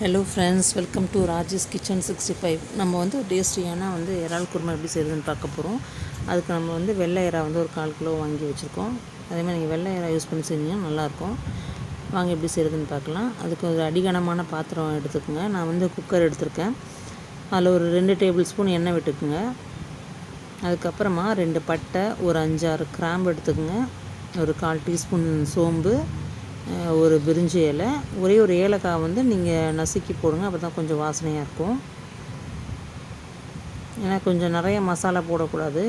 Hello friends welcome to Rajesh kitchen sixty five நம்ம வந்து டேஸ்டியான வந்து இறால் குருமா எப்படி செய்யுதுன்னு பார்க்க போகிறோம் அதுக்கு நம்ம வந்து வெள்ளை இறா வந்து ஒரு கால் கிலோ வாங்கி வச்சுருக்கோம். அதேமாதிரி நீங்கள் வெள்ளை இறா யூஸ் பண்ணி செஞ்சீங்கன்னா நல்லாயிருக்கும். வாங்க எப்படி செய்கிறதுன்னு பார்க்கலாம். அதுக்கு ஒரு அடிகனமான பாத்திரம் எடுத்துக்கோங்க. நான் வந்து குக்கர் எடுத்திருக்கேன். அதில் ஒரு ரெண்டு டேபிள் ஸ்பூன் எண்ணெய் விட்டுக்குங்க. அதுக்கப்புறமா ரெண்டு பட்டை ஒரு அஞ்சாறு கிராம்பு எடுத்துக்கோங்க. ஒரு கால் டீஸ்பூன் சோம்பு. ஒரு பிரிஞ்சி இலை. ஒரே ஒரு ஏலக்காய் வந்து நீங்கள் நசுக்கி போடுங்க அப்போ தான் கொஞ்சம் வாசனையாக இருக்கும். ஏன்னா கொஞ்சம் நிறைய மசாலா போடக்கூடாது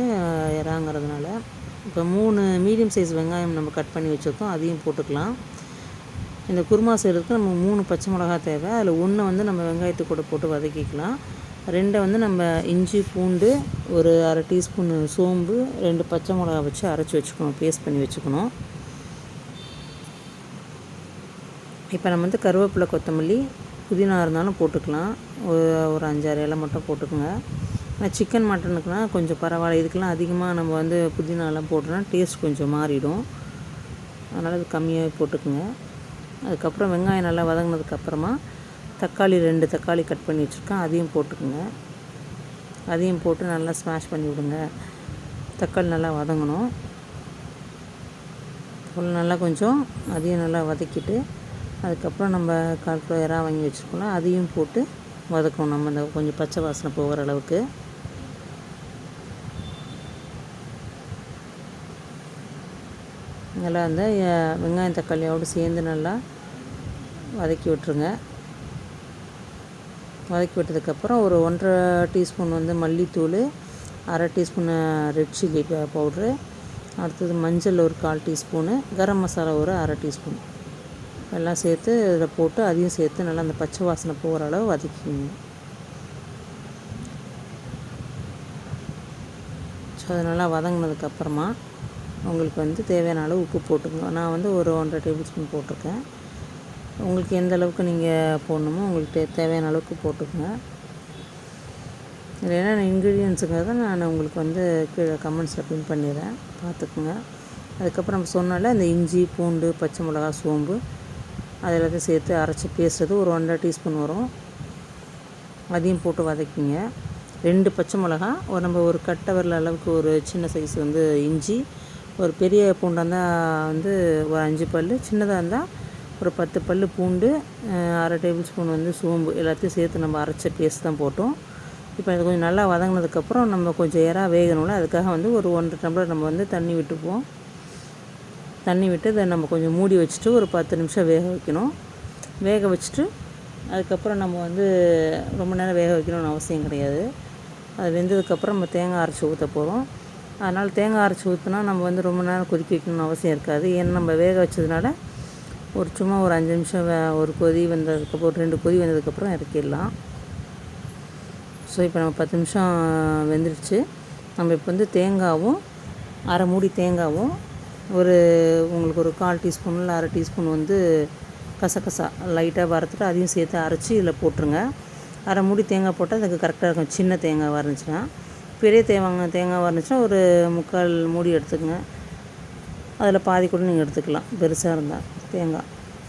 இறாங்கிறதுனால. இப்போ மூணு மீடியம் சைஸ் வெங்காயம் நம்ம கட் பண்ணி வச்சுருக்கோம் அதையும் போட்டுக்கலாம். இந்த குருமா செய்கிறதுக்கு நம்ம மூணு பச்சை மிளகா தேவை. அதில் ஒன்று வந்து நம்ம வெங்காயத்து கூட போட்டு வதக்கிக்கலாம். ரெண்டை வந்து நம்ம இஞ்சி பூண்டு ஒரு அரை டீஸ்பூன் சோம்பு ரெண்டு பச்சை மிளகா வச்சு அரைச்சி வச்சுக்கணும் பேஸ்ட் பண்ணி வச்சுக்கணும். இப்போ நம்ம வந்து கருவேப்பிலை கொத்தமல்லி புதினா இருந்தாலும் போட்டுக்கலாம். ஒரு ஒரு அஞ்சாறு இலை மட்டும் போட்டுக்கோங்க. ஆனால் சிக்கன் மட்டனுக்குனா கொஞ்சம் பரவாயில்ல. இதுக்கெல்லாம் அதிகமாக நம்ம வந்து புதினாலாம் போட்டோம்னா டேஸ்ட் கொஞ்சம் மாறிடும். அதனால் அது கம்மியாக போட்டுக்குங்க. அதுக்கப்புறம் வெங்காயம் நல்லா வதங்கினதுக்கப்புறமா தக்காளி ரெண்டு தக்காளி கட் பண்ணி வச்சுருக்கேன். அதையும் போட்டுக்குங்க. அதையும் போட்டு நல்லா ஸ்மாஷ் பண்ணி விடுங்க. தக்காளி நல்லா வதங்கணும். நல்லா கொஞ்சம் அதையும் நல்லா வதக்கிட்டு அதுக்கப்புறம் நம்ம கால் இறா வாங்கி வச்சுருக்கோம்ல அதையும் போட்டு வதக்கணும் நம்ம இந்த கொஞ்சம் பச்சை வாசனை போகிற அளவுக்கு. நல்லா அந்த வெங்காயம் தக்காளியோடு சேர்ந்து நல்லா வதக்கி விட்டுருங்க. வதக்கி விட்டதுக்கப்புறம் ஒரு ஒன்றரை டீஸ்பூன் வந்து மல்லித்தூள் அரை டீஸ்பூன் ரெட் சில்லி பவுட்ரு அடுத்தது மஞ்சள் ஒரு கால் டீஸ்பூனு கரம் மசாலா ஒரு அரை டீஸ்பூன். எல்லாம் சேர்த்து இதில் போட்டு அதையும் சேர்த்து நல்லா அந்த பச்சை வாசனை போகிற அளவு வதக்கிங்க ஸோ அது நல்லா வதங்கினதுக்கப்புறமா உங்களுக்கு வந்து தேவையான அளவு உப்பு போட்டுக்கோங்க. நான் வந்து ஒரு ஒன்றரை டேபிள் ஸ்பூன் போட்டிருக்கேன். உங்களுக்கு எந்த அளவுக்கு நீங்கள் போடணுமோ உங்களுக்கு தேவையான அளவுக்கு போட்டுக்கோங்க. இதில் என்னென்ன இன்க்ரீடியன்ஸுங்கிறத நான் உங்களுக்கு வந்து கீழே கமெண்ட்ஸில் பின் பண்ணிடுறேன். பார்த்துக்குங்க. அதுக்கப்புறம் நம்ம சொன்னால இந்த இஞ்சி பூண்டு பச்சை மிளகா சோம்பு அது எல்லாத்தையும் சேர்த்து அரைச்சி பேசுறது ஒரு ஒன்றரை டீஸ்பூன் வரும். அதையும் போட்டு வதக்கிங்க. ரெண்டு பச்சை மிளகா ஒரு நம்ம ஒரு கட்டை வரல அளவுக்கு ஒரு சின்ன சைஸ் வந்து இஞ்சி ஒரு பெரிய பூண்டாக இருந்தால் வந்து ஒரு அஞ்சு பல் சின்னதாக இருந்தால் ஒரு பத்து பல் பூண்டு அரை டேபிள் ஸ்பூன் வந்து சோம்பு எல்லாத்தையும் சேர்த்து நம்ம அரைச்ச பேஸ்ட் தான் போட்டோம். இப்போ இது கொஞ்சம் நல்லா வதங்கினதுக்கப்புறம் நம்ம கொஞ்சம் ஏறாக வேகணும்ல அதுக்காக வந்து ஒரு ஒன்றரை டம்ளர் நம்ம வந்து தண்ணி விட்டுப்போம். தண்ணி விட்டு அதை நம்ம கொஞ்சம் மூடி வச்சுட்டு ஒரு பத்து நிமிஷம் வேக வைக்கணும். வேக வச்சுட்டு அதுக்கப்புறம் நம்ம வந்து ரொம்ப நேரம் வேக வைக்கணும்னு அவசியம் கிடையாது. அது வெந்ததுக்கப்புறம் நம்ம தேங்காய் அரைச்சி ஊற்ற போகிறோம் அதனால் தேங்காய் அரைச்சி ஊற்றினா நம்ம வந்து ரொம்ப நேரம் கொதிக்க வைக்கணும்னு அவசியம் இருக்காது. ஏன்னா நம்ம வேக வச்சதுனால ஒரு சும்மா ஒரு அஞ்சு நிமிஷம் வே ஒரு கொதி வந்ததுக்கப்புறம் ஒரு ரெண்டு கொதி வந்ததுக்கப்புறம் இறக்கிடலாம். ஸோ இப்போ நம்ம பத்து நிமிஷம் வெந்துடுச்சு நம்ம இப்போ வந்து தேங்காவும் அரை மூடி தேங்காவும் ஒரு உங்களுக்கு ஒரு கால் டீஸ்பூன் இல்லை அரை டீஸ்பூன் வந்து கசகசா லைட்டாக வறுத்துட்டு அதையும் சேர்த்து அரைச்சி இதில் போட்டுருங்க. அரை மூடி தேங்காய் போட்டால் அதுக்கு கரெக்டாக இருக்கும். சின்ன தேங்காய் இருந்துச்சுன்னா பெரிய தேங்காய் தேங்காய் இருந்துச்சுன்னா ஒரு முக்கால் மூடி எடுத்துக்கங்க. அதில் பாதி கூட நீங்கள் எடுத்துக்கலாம். பெருசாக இருந்தால் தேங்காய்.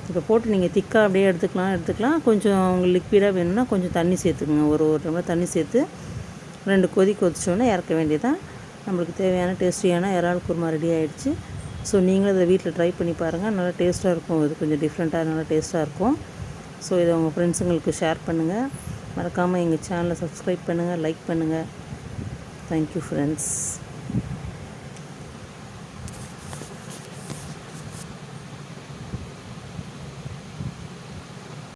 இப்போ போட்டு நீங்கள் திக்காக அப்படியே எடுத்துக்கலாம் எடுத்துக்கலாம். கொஞ்சம் உங்களுக்கு லிக்விடாக வேணும்னா கொஞ்சம் தண்ணி சேர்த்துக்குங்க. ஒரு ஒரு டம்ளர் தண்ணி சேர்த்து ரெண்டு கொதி கொதிச்சோன்னே இறக்க வேண்டியதான் நம்மளுக்கு தேவையான டேஸ்டியான இறால் குருமா ரெடி ஆகிடுச்சு ஸோ நீங்களும் இதை வீட்டில் ட்ரை பண்ணி பாருங்கள் நல்லா டேஸ்ட்டாக இருக்கும். இது கொஞ்சம் டிஃப்ரெண்ட்டாக நல்லா டேஸ்ட்டாக இருக்கும். ஸோ இதை உங்கள் ஃப்ரெண்ட்ஸுங்களுக்கு ஷேர் பண்ணுங்கள் மறக்காமல் எங்கள் சேனலை சப்ஸ்கிரைப் பண்ணுங்கள் லைக் பண்ணுங்கள் தேங்க்யூ ஃப்ரெண்ட்ஸ்